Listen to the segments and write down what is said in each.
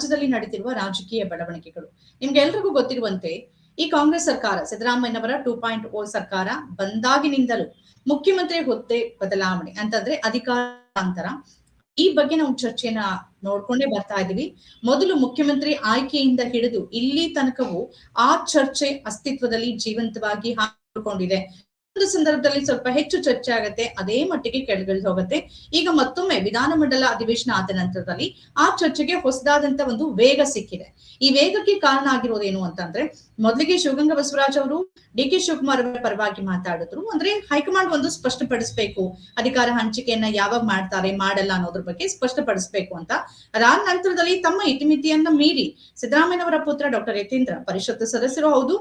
ರಾಜ್ಯದಲ್ಲಿ ನಡೀತಿರುವ ರಾಜಕೀಯ ಬೆಳವಣಿಗೆಗಳು. ನಿಮ್ಗೆ ಎಲ್ರಿಗೂ ಗೊತ್ತಿರುವಂತೆ, ಈ ಕಾಂಗ್ರೆಸ್ ಸರ್ಕಾರ, ಸಿದ್ದರಾಮಯ್ಯನವರ ಟೂ ಪಾಯಿಂಟ್ ಓ ಸರ್ಕಾರ ಬಂದಾಗಿನಿಂದಲೂ ಮುಖ್ಯಮಂತ್ರಿ ಹುದ್ದೆ ಬದಲಾವಣೆ ಅಂತಂದ್ರೆ ಅಧಿಕಾರಾಂತರ. ಈ ಬಗ್ಗೆ ನಾವು ಚರ್ಚೆನ ನೋಡ್ಕೊಂಡೇ ಬರ್ತಾ ಇದೀವಿ ಮೊದಲು ಮುಖ್ಯಮಂತ್ರಿ ಆಯ್ಕೆಯಿಂದ ಹಿಡಿದು ಇಲ್ಲಿ ತನಕವೂ ಆ ಚರ್ಚೆ ಅಸ್ತಿತ್ವದಲ್ಲಿ ಜೀವಂತವಾಗಿ ಹಾಕಿಕೊಂಡಿದೆ. ಸಂದರ್ಭದಲ್ಲಿ ಸ್ವಲ್ಪ ಹೆಚ್ಚು ಚರ್ಚೆ ಆಗುತ್ತೆ, ಅದೇ ಮಟ್ಟಿಗೆ ಕೆಳಗಿಳಿದು ಹೋಗುತ್ತೆ. ಈಗ ಮತ್ತೊಮ್ಮೆ ವಿಧಾನಮಂಡಲ ಅಧಿವೇಶನ ಆದ ನಂತರದಲ್ಲಿ ಆ ಚರ್ಚೆಗೆ ಹೊಸದಾದಂತ ಒಂದು ವೇಗ ಸಿಕ್ಕಿದೆ. ಈ ವೇಗಕ್ಕೆ ಕಾರಣ ಆಗಿರೋದೇನು ಅಂತಂದ್ರೆ ಮೊದಲಿಗೆ ಶಿವಗಂಗಾ ಬಸವರಾಜ್ ಅವರು ಡಿ ಕೆ ಶಿವಕುಮಾರ್ ಅವರ ಪರವಾಗಿ ಮಾತಾಡಿದ್ರು. ಅಂದ್ರೆ ಹೈಕಮಾಂಡ್ ಒಂದು ಸ್ಪಷ್ಟಪಡಿಸಬೇಕು. ಅಧಿಕಾರ ಹಂಚಿಕೆಯನ್ನ ಯಾವಾಗ ಮಾಡ್ತಾರೆ, ಮಾಡಲ್ಲ ಅನ್ನೋದ್ರ ಬಗ್ಗೆ ಸ್ಪಷ್ಟಪಡಿಸ್ಬೇಕು ಅಂತ. ಅದಾದ ನಂತರದಲ್ಲಿ ತಮ್ಮ ಇತಿಮಿತಿಯನ್ನ ಮೀರಿ ಸಿದ್ದರಾಮಯ್ಯನವರ ಪುತ್ರ ಡಾಕ್ಟರ್ ಯತೀಂದ್ರ ಪರಿಷತ್ ಸದಸ್ಯರು ಹೌದು.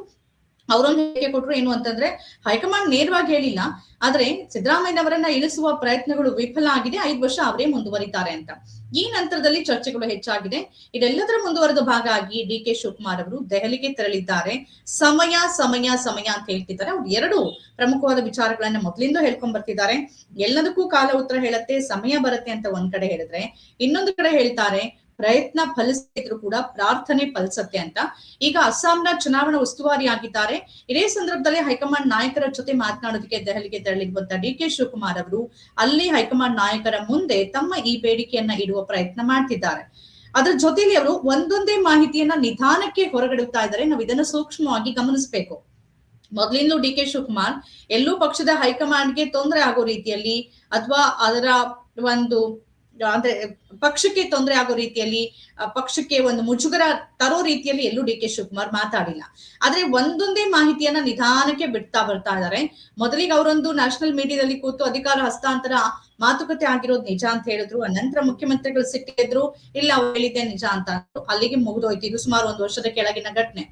ಅವರೊಂದು ಹೇಳಿಕೆ ಕೊಟ್ರು ಏನು ಅಂತಂದ್ರೆ, ಹೈಕಮಾಂಡ್ ನೇರವಾಗಿ ಹೇಳಿಲ್ಲ, ಆದ್ರೆ ಸಿದ್ದರಾಮಯ್ಯನವರನ್ನ ಇಳಿಸುವ ಪ್ರಯತ್ನಗಳು ವಿಫಲ ಆಗಿದೆ, ಐದು ವರ್ಷ ಅವರೇ ಮುಂದುವರಿತಾರೆ ಅಂತ. ಈ ನಂತರದಲ್ಲಿ ಚರ್ಚೆಗಳು ಹೆಚ್ಚಾಗಿದೆ. ಇದೆಲ್ಲದರ ಮುಂದುವರೆದ ಭಾಗ ಆಗಿ ಡಿ ಕೆ ಶಿವಕುಮಾರ್ ಅವರು ದೆಹಲಿಗೆ ತೆರಳಿದ್ದಾರೆ. ಸಮಯ ಸಮಯ ಸಮಯ ಅಂತ ಹೇಳ್ತಿದ್ದಾರೆ. ಅವ್ರು ಎರಡು ಪ್ರಮುಖವಾದ ವಿಚಾರಗಳನ್ನ ಮೊದಲಿಂದ ಹೇಳ್ಕೊಂಡ್ ಬರ್ತಿದ್ದಾರೆ ಎಲ್ಲದಕ್ಕೂ ಕಾಲ ಉತ್ತರ ಹೇಳತ್ತೆ, ಸಮಯ ಬರುತ್ತೆ ಅಂತ ಒಂದ್ ಕಡೆ ಹೇಳಿದ್ರೆ, ಇನ್ನೊಂದು ಕಡೆ ಹೇಳ್ತಾರೆ ಪ್ರಯತ್ನ ಫಲಿಸಿದ್ರು ಕೂಡ ಪ್ರಾರ್ಥನೆ ಫಲಿಸತ್ತೆ ಅಂತ. ಈಗ ಅಸ್ಸಾಂನ ಚುನಾವಣಾ ಉಸ್ತುವಾರಿ ಆಗಿದ್ದಾರೆ ಇದೇ ಸಂದರ್ಭದಲ್ಲಿ ಹೈಕಮಾಂಡ್ ನಾಯಕರ ಜೊತೆ ಮಾತನಾಡೋದಕ್ಕೆ ದೆಹಲಿಗೆ ತೆರಳಿರುವಂತಹ ಡಿ ಕೆ ಶಿವಕುಮಾರ್ ಅವರು ಅಲ್ಲಿ ಹೈಕಮಾಂಡ್ ನಾಯಕರ ಮುಂದೆ ತಮ್ಮ ಈ ಬೇಡಿಕೆಯನ್ನ ಇಡುವ ಪ್ರಯತ್ನ ಮಾಡ್ತಿದ್ದಾರೆ. ಅದ್ರ ಜೊತೆಲಿ ಅವರು ಒಂದೊಂದೇ ಮಾಹಿತಿಯನ್ನ ನಿಧಾನಕ್ಕೆ ಹೊರಗಡುತ್ತಾ ಇದ್ದಾರೆ. ನಾವು ಇದನ್ನ ಸೂಕ್ಷ್ಮವಾಗಿ ಗಮನಿಸಬೇಕು. ಮೊದಲಿಂದಲೂ ಡಿ ಕೆ ಶಿವಕುಮಾರ್ ಎಲ್ಲೂ ಪಕ್ಷದ ಹೈಕಮಾಂಡ್ಗೆ ತೊಂದರೆ ಆಗೋ ರೀತಿಯಲ್ಲಿ ಅಥವಾ ಅದರ ಒಂದು ಅಂದ್ರೆ ಪಕ್ಷಕ್ಕೆ ತೊಂದರೆ ಆಗೋ ರೀತಿಯಲ್ಲಿ ಪಕ್ಷಕ್ಕೆ ಒಂದು ಮುಜುಗರ ತರೋ ರೀತಿಯಲ್ಲಿ ಎಲ್ಲೂ ಡಿ ಕೆ ಶಿವಕುಮಾರ್ ಮಾತಾಡಿಲ್ಲ. ಆದ್ರೆ ಒಂದೊಂದೇ ಮಾಹಿತಿಯನ್ನ ನಿಧಾನಕ್ಕೆ ಬಿಡ್ತಾ ಬರ್ತಾ ಇದ್ದಾರೆ ಮೊದಲಿಗೆ ಅವರೊಂದು ನ್ಯಾಷನಲ್ ಮೀಡಿಯಾದಲ್ಲಿ ಕೂತು ಅಧಿಕಾರ ಹಸ್ತಾಂತರ ಮಾತುಕತೆ ಆಗಿರೋದು ನಿಜ ಅಂತ ಹೇಳಿದ್ರು. ನಂತರ ಮುಖ್ಯಮಂತ್ರಿಗಳು ಸಿಟ್ಟಿದ್ರು ಇಲ್ಲ, ಅವ್ರು ಹೇಳಿದ್ದೆ ನಿಜ ಅಂತ ಅಲ್ಲಿಗೆ ಮುಗಿದೋಯ್ತು. ಇದು ಸುಮಾರು ಒಂದು ವರ್ಷದ ಕೆಳಗಿನ ಘಟನೆ.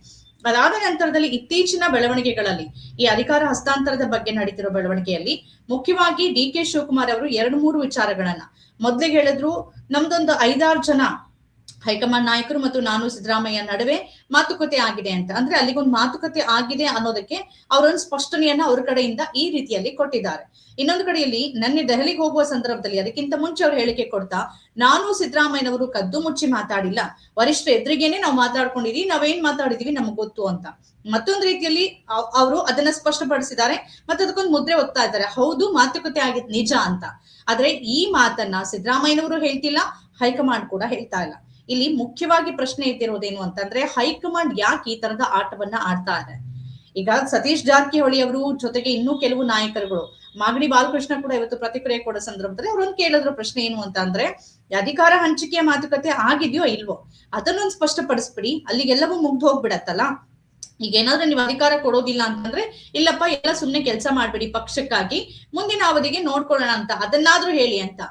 ಅದಾದ ನಂತರದಲ್ಲಿ ಇತ್ತೀಚಿನ ಬೆಳವಣಿಗೆಗಳಲ್ಲಿ, ಈ ಅಧಿಕಾರ ಹಸ್ತಾಂತರದ ಬಗ್ಗೆ ನಡೀತಿರೋ ಬೆಳವಣಿಗೆಯಲ್ಲಿ ಮುಖ್ಯವಾಗಿ ಡಿ ಕೆ ಶಿವಕುಮಾರ್ ಅವರು ಎರಡು ಮೂರು ವಿಚಾರಗಳನ್ನ ಮೊದ್ಲಿಗೆ ಹೇಳಿದ್ರು, ನಮ್ದೊಂದು ಐದಾರು ಜನ ಹೈಕಮಾಂಡ್ ನಾಯಕರು ಮತ್ತು ನಾನು ಸಿದ್ದರಾಮಯ್ಯ ನಡುವೆ ಮಾತುಕತೆ ಆಗಿದೆ ಅಂತ. ಅಂದ್ರೆ ಅಲ್ಲಿಗೊಂದು ಮಾತುಕತೆ ಆಗಿದೆ ಅನ್ನೋದಕ್ಕೆ ಅವರೊಂದು ಸ್ಪಷ್ಟನೆಯನ್ನ ಅವ್ರ ಕಡೆಯಿಂದ ಈ ರೀತಿಯಲ್ಲಿ ಕೊಟ್ಟಿದ್ದಾರೆ. ಇನ್ನೊಂದು ಕಡೆಯಲ್ಲಿ ನನ್ನ ದೆಹಲಿಗೆ ಹೋಗುವ ಸಂದರ್ಭದಲ್ಲಿ ಅದಕ್ಕಿಂತ ಮುಂಚೆ ಅವ್ರು ಹೇಳಿಕೆ ಕೊಡ್ತಾ, ನಾನು ಸಿದ್ದರಾಮಯ್ಯನವರು ಕದ್ದು ಮುಚ್ಚಿ ಮಾತಾಡಿಲ್ಲ. ವರಿಷ್ಠ ಎದುರಿಗೇನೆ ನಾವು ಮಾತಾಡ್ಕೊಂಡಿದೀವಿ, ನಾವೇನ್ ಮಾತಾಡಿದೀವಿ ನಮ್ಗೆ ಗೊತ್ತು ಅಂತ. ಮತ್ತೊಂದು ರೀತಿಯಲ್ಲಿ ಅವರು ಅದನ್ನ ಸ್ಪಷ್ಟಪಡಿಸಿದ್ದಾರೆ ಮತ್ತೆ ಅದಕ್ಕೊಂದು ಮುದ್ರೆ ಒತ್ತಾ ಇದ್ದಾರೆ. ಹೌದು, ಮಾತುಕತೆ ಆಗಿದ್ ನಿಜ ಅಂತ. ಆದ್ರೆ ಈ ಮಾತನ್ನ ಸಿದ್ದರಾಮಯ್ಯನವರು ಹೇಳ್ತಿಲ್ಲ, ಹೈಕಮಾಂಡ್ ಕೂಡ ಹೇಳ್ತಾ ಇಲ್ಲ. ಇಲ್ಲಿ ಮುಖ್ಯವಾಗಿ ಪ್ರಶ್ನೆ ಎದ್ದಿರೋದೇನು ಅಂತಂದ್ರೆ ಹೈಕಮಾಂಡ್ ಯಾಕೆ ಈ ತರದ ಆಟವನ್ನ ಆಡ್ತಾ ಇದೆ? ಈಗ ಸತೀಶ್ ಜಾರಕಿಹೊಳಿ ಅವರು ಜೊತೆಗೆ ಇನ್ನೂ ಕೆಲವು ನಾಯಕರುಗಳು, ಮಾಗಡಿ ಬಾಲಕೃಷ್ಣ ಕೂಡ ಇವತ್ತು ಪ್ರತಿಕ್ರಿಯೆ ಕೊಡೋ ಸಂದರ್ಭದಲ್ಲಿ ಅವರೊಂದು ಕೇಳಿದ್ರು ಪ್ರಶ್ನೆ ಏನು ಅಂತ ಅಂದ್ರೆ ಅಧಿಕಾರ ಹಂಚಿಕೆಯ ಮಾತುಕತೆ ಆಗಿದೆಯೋ ಇಲ್ವೋ, ಅದನ್ನೊಂದು ಸ್ಪಷ್ಟಪಡಿಸ್ಬಿಡಿ, ಅಲ್ಲಿಗೆಲ್ಲವೂ ಮುಗ್ದು ಹೋಗ್ಬಿಡತ್ತಲ್ಲ? ಈಗ ಏನಾದ್ರೂ ನೀವು ಅಧಿಕಾರ ಕೊಡೋದಿಲ್ಲ ಅಂತಂದ್ರೆ, ಇಲ್ಲಪ್ಪ, ಎಲ್ಲ ಸುಮ್ನೆ ಕೆಲಸ ಮಾಡ್ಬಿಡಿ, ಪಕ್ಷಕ್ಕಾಗಿ, ಮುಂದಿನ ಅವಧಿಗೆ ನೋಡ್ಕೊಳ್ಳೋಣ ಅಂತ, ಅದನ್ನಾದ್ರೂ ಹೇಳಿ ಅಂತ.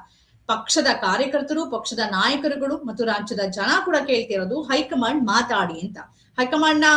ಪಕ್ಷದ ಕಾರ್ಯಕರ್ತರು, ಪಕ್ಷದ ನಾಯಕರುಗಳು ಮತ್ತು ರಾಜ್ಯದ ಜನ ಕೂಡ ಕೇಳ್ತಿರೋದು ಹೈಕಮಾಂಡ್ ಮಾತಾಡಿ ಅಂತ. ಹೈಕಮಾಂಡ್ನ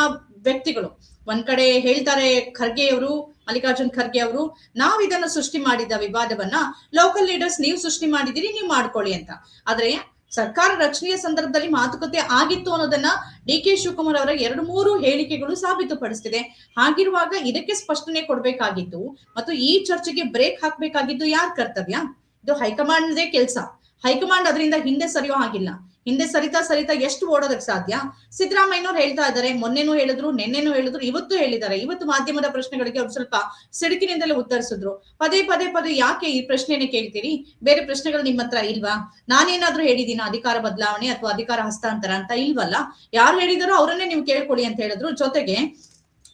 ವ್ಯಕ್ತಿಗಳು, ಒಂದ್ ಕಡೆ ಹೇಳ್ತಾರೆ ಖರ್ಗೆ ಅವರು, ಮಲ್ಲಿಕಾರ್ಜುನ್ ಖರ್ಗೆ ಅವರು, ನಾವ್ ಇದನ್ನ ಸೃಷ್ಟಿ ಮಾಡಿದ ವಿವಾದವನ್ನ ಲೋಕಲ್ ಲೀಡರ್ಸ್ ನೀವು ಸೃಷ್ಟಿ ಮಾಡಿದಿರಿ, ನೀವು ಮಾಡ್ಕೊಳ್ಳಿ ಅಂತ. ಆದ್ರೆ ಸರ್ಕಾರ ರಚನೆಯ ಸಂದರ್ಭದಲ್ಲಿ ಮಾತುಕತೆ ಆಗಿತ್ತು ಅನ್ನೋದನ್ನ ಡಿ ಕೆ ಶಿವಕುಮಾರ್ ಅವರ ಎರಡು ಮೂರು ಹೇಳಿಕೆಗಳು ಸಾಬೀತುಪಡಿಸ್ತಿದೆ. ಹಾಗಿರುವಾಗ ಇದಕ್ಕೆ ಸ್ಪಷ್ಟನೆ ಕೊಡ್ಬೇಕಾಗಿತ್ತು ಮತ್ತು ಈ ಚರ್ಚೆಗೆ ಬ್ರೇಕ್ ಹಾಕ್ಬೇಕಾಗಿದ್ದು ಯಾರ್ ಕರ್ತವ್ಯ? ಇದು ಹೈಕಮಾಂಡ್ದೇ ಕೆಲಸ. ಹೈಕಮಾಂಡ್ ಅದರಿಂದ ಹಿಂದೆ ಸರಿಯೋ ಹಾಗಿಲ್ಲ. ಹಿಂದೆ ಸರಿತಾ ಸರಿತಾ ಎಷ್ಟು ಓಡೋದಕ್ಕೆ ಸಾಧ್ಯ? ಸಿದ್ದರಾಮಯ್ಯನವ್ರು ಹೇಳ್ತಾ ಇದ್ದಾರೆ, ಮೊನ್ನೆನೂ ಹೇಳಿದ್ರು, ನಿನ್ನೆನೂ ಹೇಳಿದ್ರು, ಇವತ್ತು ಹೇಳಿದ್ದಾರೆ. ಇವತ್ತು ಮಾಧ್ಯಮದ ಪ್ರಶ್ನೆಗಳಿಗೆ ಅವ್ರು ಸ್ವಲ್ಪ ಸಿಡುಕಿನಿಂದಲೇ ಉತ್ತರಿಸಿದ್ರು. ಪದೇ ಪದೇ ಪದೇ ಯಾಕೆ ಈ ಪ್ರಶ್ನೆನೇ ಕೇಳ್ತೀರಿ? ಬೇರೆ ಪ್ರಶ್ನೆಗಳು ನಿಮ್ಮ ಹತ್ರ ಇಲ್ವಾ? ನಾನೇನಾದ್ರೂ ಹೇಳಿದೀನ ಅಧಿಕಾರ ಬದಲಾವಣೆ ಅಥವಾ ಅಧಿಕಾರ ಹಸ್ತಾಂತರ ಅಂತ? ಇಲ್ವಲ್ಲ. ಯಾರು ಹೇಳಿದಾರೋ ಅವರನ್ನೇ ನೀವು ಕೇಳ್ಕೊಳ್ಳಿ ಅಂತ ಹೇಳಿದ್ರು. ಜೊತೆಗೆ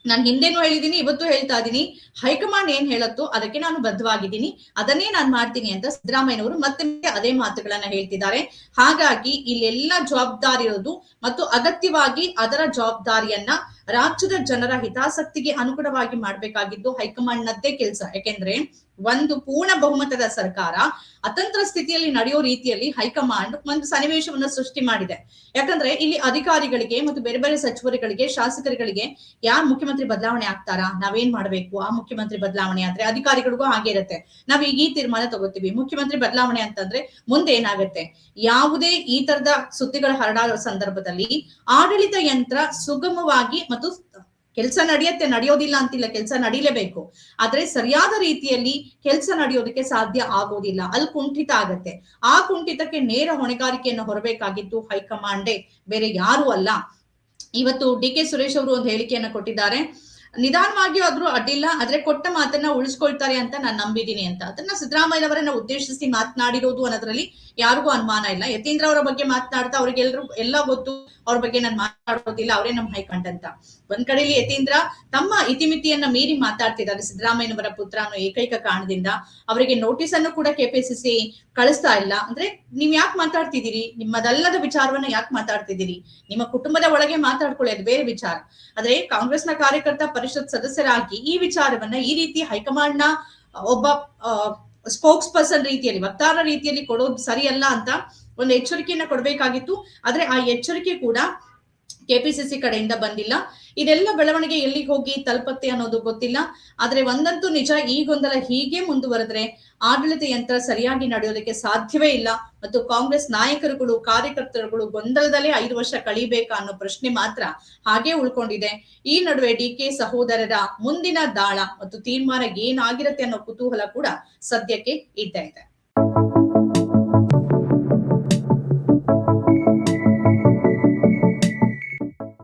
ನಾನು ಹಿಂದೆನೂ ಹೇಳಿದ್ದೀನಿ ಇವತ್ತು ಹೇಳ್ತಾ ಇದ್ದೀನಿ ಹೈಕಮಾಂಡ್ ಏನ್ ಹೇಳತ್ತೋ ಅದಕ್ಕೆ ನಾನು ಬದ್ಧವಾಗಿದ್ದೀನಿ. ಅದನ್ನೇ ನಾನು ಮಾಡ್ತೀನಿ ಅಂತ ಸಿದ್ದರಾಮಯ್ಯನವರು ಮತ್ತೆ ಮತ್ತೆ ಅದೇ ಮಾತುಗಳನ್ನ ಹೇಳ್ತಿದ್ದಾರೆ. ಹಾಗಾಗಿ ಇಲ್ಲೆಲ್ಲ ಜವಾಬ್ದಾರಿ ಇರೋದು ಮತ್ತು ಅಗತ್ಯವಾಗಿ ಅದರ ಜವಾಬ್ದಾರಿಯನ್ನ ರಾಜ್ಯದ ಜನರ ಹಿತಾಸಕ್ತಿಗೆ ಅನುಗುಣವಾಗಿ ಮಾಡಬೇಕಾಗಿದ್ದು ಹೈಕಮಾಂಡ್ ನದ್ದೇ ಕೆಲಸ. ಯಾಕೆಂದ್ರೆ ಒಂದು ಪೂರ್ಣ ಬಹುಮತದ ಸರ್ಕಾರ ಅತಂತ್ರ ಸ್ಥಿತಿಯಲ್ಲಿ ನಡೆಯೋ ರೀತಿಯಲ್ಲಿ ಹೈಕಮಾಂಡ್ ಒಂದು ಸನ್ನಿವೇಶವನ್ನು ಸೃಷ್ಟಿ ಮಾಡಿದೆ. ಯಾಕಂದ್ರೆ ಇಲ್ಲಿ ಅಧಿಕಾರಿಗಳಿಗೆ ಮತ್ತು ಬೇರೆ ಬೇರೆ ಸಚಿವರುಗಳಿಗೆ, ಶಾಸಕರುಗಳಿಗೆ ಯಾರ ಮುಖ್ಯಮಂತ್ರಿ ಬದಲಾವಣೆ ಆಗ್ತಾರಾ? ನಾವೇನ್ ಮಾಡ್ಬೇಕು? ಆ ಮುಖ್ಯಮಂತ್ರಿ ಬದಲಾವಣೆ ಆದ್ರೆ ಅಧಿಕಾರಿಗಳಿಗೂ ಹಾಗೆ ಇರುತ್ತೆ. ನಾವ್ ಈಗ ಈ ತೀರ್ಮಾನ ತಗೋತೀವಿ. ಮುಖ್ಯಮಂತ್ರಿ ಬದಲಾವಣೆ ಅಂತಂದ್ರೆ ಮುಂದೆ ಏನಾಗುತ್ತೆ? ಯಾವುದೇ ಈ ತರದ ಸುದ್ದಿಗಳು ಹರಡಾದ ಸಂದರ್ಭದಲ್ಲಿ ಆಡಳಿತ ಯಂತ್ರ ಸುಗಮವಾಗಿ ಮತ್ತು ಕೆಲಸ ನಡೆಯುತ್ತೆ, ನಡೆಯೋದಿಲ್ಲ ಅಂತಿಲ್ಲ, ಕೆಲಸ ನಡಿಲೇಬೇಕು. ಆದ್ರೆ ಸರಿಯಾದ ರೀತಿಯಲ್ಲಿ ಕೆಲಸ ನಡೆಯೋದಕ್ಕೆ ಸಾಧ್ಯ ಆಗೋದಿಲ್ಲ. ಅಲ್ಲಿ ಕುಂಠಿತ ಆಗತ್ತೆ. ಆ ಕುಂಠಿತಕ್ಕೆ ನೇರ ಹೊಣೆಗಾರಿಕೆಯನ್ನು ಹೊರಬೇಕಾಗಿತ್ತು ಹೈಕಮಾಂಡೇ. ಬೇರೆ ಯಾರು ಅಲ್ಲ. ಇವತ್ತು ಡಿ ಕೆ ಸುರೇಶ್ ಅವರು ಒಂದು ಹೇಳಿಕೆಯನ್ನು ಕೊಟ್ಟಿದ್ದಾರೆ. ನಿಧಾನವಾಗಿ ಆದ್ರೂ ಅಡ್ಡಿಲ್ಲ, ಆದ್ರೆ ಕೊಟ್ಟ ಮಾತನ್ನ ಉಳಿಸ್ಕೊಳ್ತಾರೆ ಅಂತ ನಾನು ನಂಬಿದ್ದೀನಿ ಅಂತ. ಅದನ್ನ ಸಿದ್ದರಾಮಯ್ಯನವರನ್ನ ಉದ್ದೇಶಿಸಿ ಮಾತನಾಡಿರೋದು ಅನ್ನೋದ್ರಲ್ಲಿ ಯಾರಿಗೂ ಅನುಮಾನ ಇಲ್ಲ. ಯತೀಂದ್ರ ಅವರ ಬಗ್ಗೆ ಮಾತನಾಡ್ತಾ ಅವ್ರಿಗೆಲ್ರು ಎಲ್ಲ ಗೊತ್ತು, ಅವ್ರ ಬಗ್ಗೆ ನಾನು ಮಾತಾಡೋದಿಲ್ಲ, ಅವರೇ ನಮ್ಮ ಹೈಕಂಡ್ ಅಂತ. ಒಂದ್ ಕಡೆಯಲ್ಲಿ ಯತೀಂದ್ರ ತಮ್ಮ ಇತಿಮಿತಿಯನ್ನ ಮೀರಿ ಮಾತಾಡ್ತಿದ್ದಾರೆ ಸಿದ್ದರಾಮಯ್ಯನವರ ಪುತ್ರ ಅನ್ನೋ ಏಕೈಕ ಕಾರಣದಿಂದ. ಅವರಿಗೆ ನೋಟಿಸ್ ಅನ್ನು ಕೂಡ ಕೆಪಿಸಿಸಿ ಕಳಿಸ್ತಾ ಇಲ್ಲ. ಅಂದ್ರೆ ನೀವ್ ಯಾಕೆ ಮಾತಾಡ್ತಿದ್ದೀರಿ? ನಿಮ್ಮದಲ್ಲದ ವಿಚಾರವನ್ನ ಯಾಕೆ ಮಾತಾಡ್ತಿದ್ದೀರಿ? ನಿಮ್ಮ ಕುಟುಂಬದ ಒಳಗೆ ಮಾತಾಡ್ಕೊಳ್ಳಿ ಅದು ಬೇರೆ ವಿಚಾರ. ಆದ್ರೆ ಕಾಂಗ್ರೆಸ್ನ ಕಾರ್ಯಕರ್ತ ಪರಿಷತ್ ಸದಸ್ಯರಾಗಿ ಈ ವಿಚಾರವನ್ನ ಈ ರೀತಿ ಹೈಕಮಾಂಡ್ನ ಒಬ್ಬ ಸ್ಪೋಕ್ಸ್ ಪರ್ಸನ್ ರೀತಿಯಲ್ಲಿ, ವಕ್ತಾರ ರೀತಿಯಲ್ಲಿ ಕೊಡೋದು ಸರಿಯಲ್ಲ ಅಂತ ಒಂದು ಎಚ್ಚರಿಕೆಯನ್ನ ಕೊಡಬೇಕಾಗಿತ್ತು. ಆದ್ರೆ ಆ ಎಚ್ಚರಿಕೆ ಕೂಡ ಕೆಪಿಸಿಸಿ ಕಡೆಯಿಂದ ಬಂದಿಲ್ಲ. ಇದೆಲ್ಲ ಬೆಳವಣಿಗೆ ಎಲ್ಲಿ ಹೋಗಿ ತಲುಪತ್ತೆ ಅನ್ನೋದು ಗೊತ್ತಿಲ್ಲ. ಆದ್ರೆ ಒಂದಂತೂ ನಿಜ, ಈ ಗೊಂದಲ ಹೀಗೆ ಮುಂದುವರೆದ್ರೆ ಆಡಳಿತ ಯಂತ್ರ ಸರಿಯಾಗಿ ನಡೆಯೋದಕ್ಕೆ ಸಾಧ್ಯವೇ ಇಲ್ಲ. ಮತ್ತು ಕಾಂಗ್ರೆಸ್ ನಾಯಕರುಗಳು, ಕಾರ್ಯಕರ್ತರುಗಳು ಗೊಂದಲದಲ್ಲೇ ಐದು ವರ್ಷ ಕಳಿಬೇಕಾ ಅನ್ನೋ ಪ್ರಶ್ನೆ ಮಾತ್ರ ಹಾಗೆ ಉಳ್ಕೊಂಡಿದೆ. ಈ ನಡುವೆ ಡಿ ಕೆ ಸಹೋದರರ ಮುಂದಿನ ದಾಳ ಮತ್ತು ತೀರ್ಮಾನ ಏನಾಗಿರುತ್ತೆ ಅನ್ನೋ ಕುತೂಹಲ ಕೂಡ ಸದ್ಯಕ್ಕೆ ಇದ್ದೇ ಇದೆ.